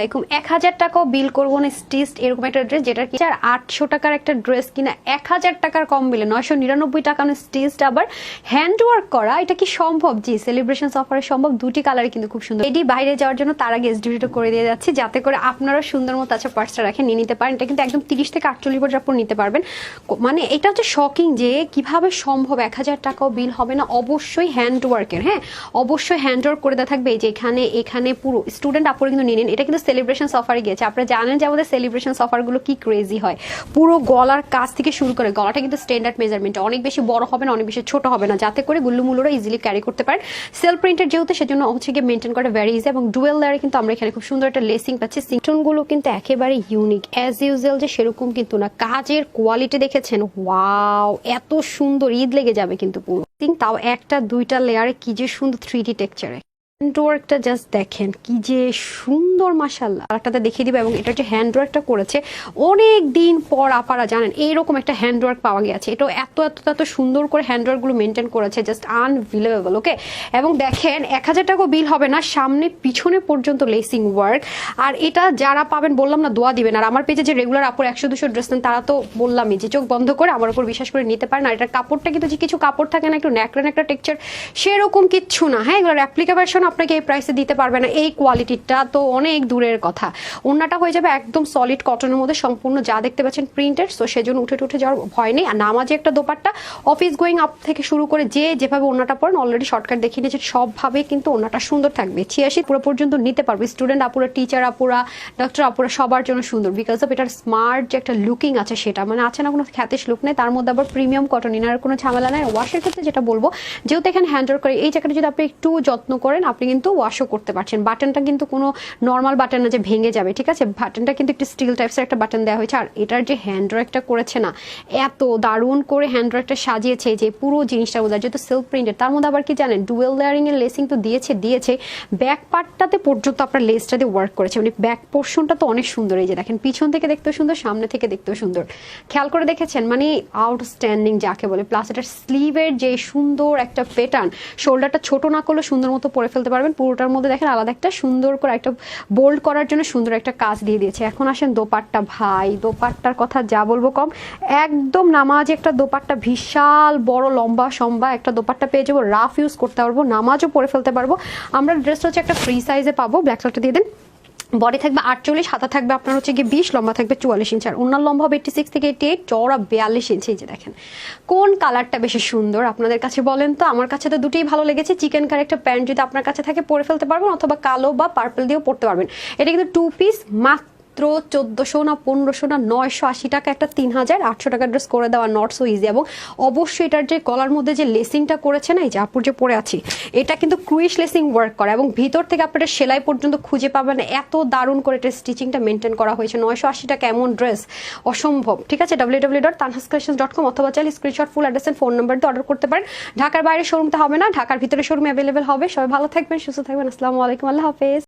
লাইকুম এক হাজার টাকাও বিল করব না স্টিচড এরকম একটা ড্রেস যেটা কি আটশো টাকার একটা ড্রেস কিনা, এক হাজার টাকার কম বিলে নয়শো নিরানব্বই টাকা স্টিচড আবার করা, এটা কি সম্ভব? জি সেলিব্রেশন অফারে সম্ভব, দুটি কিন্তু খুব সুন্দর। এটি বাইরে যাওয়ার জন্য তার আগে করে দিয়ে যাচ্ছি, যাতে করে আপনারা সুন্দর মতো আছে পার্সটা নিয়ে নিতে পারেন। এটা কিন্তু একদম তিরিশ থেকে আটচল্লিশ বছর নিতে পারবেন। মানে এটা হচ্ছে শকিং যে কীভাবে সম্ভব এক হাজার টাকাও বিল হবে না, অবশ্যই হ্যান্ড ওয়ার্কের হ্যাঁ? অবশ্যই হ্যান্ড ওয়ার্ক করে দেওয়া থাকবে। যে এখানে এখানে পুরো স্টুডেন্ট আপুরে কিন্তু নিয়ে নিন, এটা কিন্তু সেলিব্রেশন অফারে গিয়েছে। আপনারা জানেন যে আমাদের সেলিব্রেশন অফারগুলো কি ক্রেজি হয়। পুরো গলার কাজ থেকে শুরু করে গলাটা কিন্তু স্ট্যান্ডার্ড মেজারমেন্ট অনেক বেশি বড় হবে না, অনেক বেশি ছোট হবে না। যাতে করে গুল্লুমুল্লুরা ইজিলি ক্যারি করতে পারেন। সেলফ প্রিন্টের যেহেতু, সেজন্য হচ্ছে গিয়ে মেনটেন করা ভ্যারি ইজি এবং ডুয়েল লেয়ারে কিন্তু আমরা এখানে খুব সুন্দর একটা লেসিং পাচ্ছি। সিংটনগুলো কিন্তু একেবারে ইউনিক অ্যাজ ইউজুয়াল যে সেরকম কিন্তু না। কাজের কোয়ালিটি দেখেছেন? ওয়াও এত সুন্দর, ঈদ লেগে যাবে কিন্তু পুরো। তাও একটা, দুইটা লেয়ারে কি যে সুন্দর থ্রি ডি টেক্সচারে হ্যান্ডওয়ার্কটা জাস্ট দেখেন, কি যে সুন্দর মাসাল্লাহ আরেকটাতে দেখিয়ে দিবে এবং এটা যে হ্যান্ডওয়ার্কটা করেছে, অনেক দিন পর আপারা জানেন, এইরকম একটা হ্যান্ডওয়ার্ক পাওয়া গেছে এটা এত এত এত সুন্দর করে হ্যান্ডওয়ার্কগুলো মেনটেন করেছে জাস্ট আনভিলেবল ওকে এবং দেখেন, এক হাজার টাকা বিল হবে না, সামনে পিছনে পর্যন্ত লেসিং ওয়ার্ক আর এটা যারা পাবেন, বললাম না, দোয়া দিবেন। আর আমার পেজে যে রেগুলার আপুর একশো, দুশো ড্রেস নেন, তারা তো বললামই যে চোখ বন্ধ করে আমার উপর বিশ্বাস করে নিতে পারেন। আর এটার কাপড়টা কিন্তু যে কিছু কাপড় থাকে না, একটু ন্যাকড়া ন্যাকড়া টেক্সচার সেরকম কিচ্ছু না হ্যাঁ? এগুলোর অ্যাপ্লিকা ভার্সন আপনাকে এই প্রাইসে দিতে পারবে না, এই কোয়ালিটিটা তো অনেক দূরের কথা। অন্যটা হয়ে যাবে একদম সলিড কটনের মধ্যে, সম্পূর্ণ যা দেখতে পাচ্ছেন প্রিন্টের সো সেজন্য উঠে উঠে যাওয়ার ভয় নেই। আর নামাজে একটা দোপাট্টা অফিস গোয়িং আপ থেকে শুরু করে যে যেভাবে অন্যটা পড়েন অলরেডি শর্টকাট দেখিয়ে নিয়েছে সবভাবে কিন্তু অন্যটা সুন্দর থাকবে। ছিয়াশি পুরো পর্যন্ত নিতে পারবে স্টুডেন্ট আপুরা টিচার আপুরা ডক্টর আপুরা, সবার জন্য সুন্দর। বিকজ অফ এটার স্মার্ট যে একটা লুকিং আছে সেটা মানে আছে না কোনো খ্যাতিস লুক নেই, তার মধ্যে আবার প্রিমিয়াম কটন ইনার কোনো ঝামেলা নেই। ওয়াশের ক্ষেত্রে যেটা বলব, যেহেতু এখানে হ্যান্ড করে, এই জায়গাটা যদি আপনি একটু যত্ন করেন, আপনি কিন্তু ওয়াশও করতে পারছেন। বাটনটা কিন্তু কোনো নর্মাল বাটন না যে ভেঙে যাবে, ঠিক আছে? বাটনটা কিন্তু একটু স্টিল টাইপসের একটা বাটন দেওয়া হয়েছে। আর এটার যে হ্যান্ড ওয়ার্কটা করেছে না, এত দারুণ করে হ্যান্ড ওয়ার্কটা সাজিয়েছে যে পুরো জিনিসটা বোঝা যেহেতু সেলফ প্রিন্টেড তার মধ্যে আবার কি জানেন? ডুয়েল লেয়ারিং এর লেসিং তো দিয়েছে দিয়েছে। ব্যাক পার্টটাতে পর্যন্ত আপনার লেসটা দিয়ে ওয়ার্ক করেছে। মানে ব্যাক পোর্শনটা তো অনেক সুন্দর, এই যে দেখেন, পিছন থেকে দেখতেও সুন্দর, সামনে থেকে দেখতেও সুন্দর। খেয়াল করে দেখেছেন? মানে আউটস্ট্যান্ডিং যাকে বলে। প্লাস এটার স্লিভের যে সুন্দর একটা প্যাটার্ন শোল্ডারটা ছোট না করলে সুন্দর মতো পরে ফেলতে পারবেন। পুরোটার মধ্যে দেখেন আলাদা একটা সুন্দর করে একটা বোল্ড করার জন্য সুন্দর একটা কাজ দিয়ে দিয়েছে। এখন আসেন দোপাট্টা। ভাই, দোপাট্টার কথা যা বলব কম। একদম নামাজ একটা দোপাট্টা, বিশাল বড়, লম্বা, সম্বা একটা দোপাট্টা পেয়ে যাব। রাফ ইউজ করতে পারব, নামাজও পরে ফেলতে পারব। আমরা ড্রেসটা হচ্ছে একটা ফ্রি সাইজে পাবো। ব্ল্যাক কালারটা দিয়ে দেন। বডি থাকবে আটচল্লিশ, হাতা থাকবে আপনার হচ্ছে গিয়ে বিশ, লম্বা থাকবে চুয়াল্লিশ ইঞ্চ। আর ওনার লম্বা হবে এইটি থেকে এইটি এইট চওড়া বিয়াল্লিশ ইঞ্চি। এই যে দেখেন, কোন কালারটা বেশি সুন্দর আপনাদের কাছে বলেন তো? আমার কাছে তো দুটোই ভালো লেগেছে। চিকেন কার একটা প্যান্ট যদি আপনার কাছে থাকে, পরে ফেলতে পারবেন, অথবা কালো বা পার্পল দিয়েও পরতে পারবেন। এটা কিন্তু টু পিস মাত্র চোদ্দোশো না পনেরোশো না নয়শো আশি টাকা, একটা তিন হাজার আটশো টাকা ড্রেস করে দেওয়া নট সো ইজি এবং অবশ্যই এটার যে গলার মধ্যে যে লেসিংটা করেছে না, এই যে আপুর যে পরে আছি, এটা কিন্তু ক্রুইশ লেসিং ওয়ার্ক করা। এবং ভিতর থেকে আপনারা সেলাই পর্যন্ত খুঁজে পাবেন এত দারুণ করে এটা স্টিচিংটা মেনটেন করা হয়েছে। নয়শো আশি টাকা এমন ড্রেস অসম্ভব। ঠিক আছে? W W dot Tanhas collection dot com অথবা চাইলে screenshot full address and phone number দিয়ে অর্ডার করতে পারেন। ঢাকার বাইরে শোরুমতে হবে না, ঢাকার ভিতরে শোরুম অ্যাভেলেবেল হবে। সবাই ভালো থাকবেন, সুস্থ থাকবেন। আসসালামু আলাইকুম, আল্লাহ হাফেজ।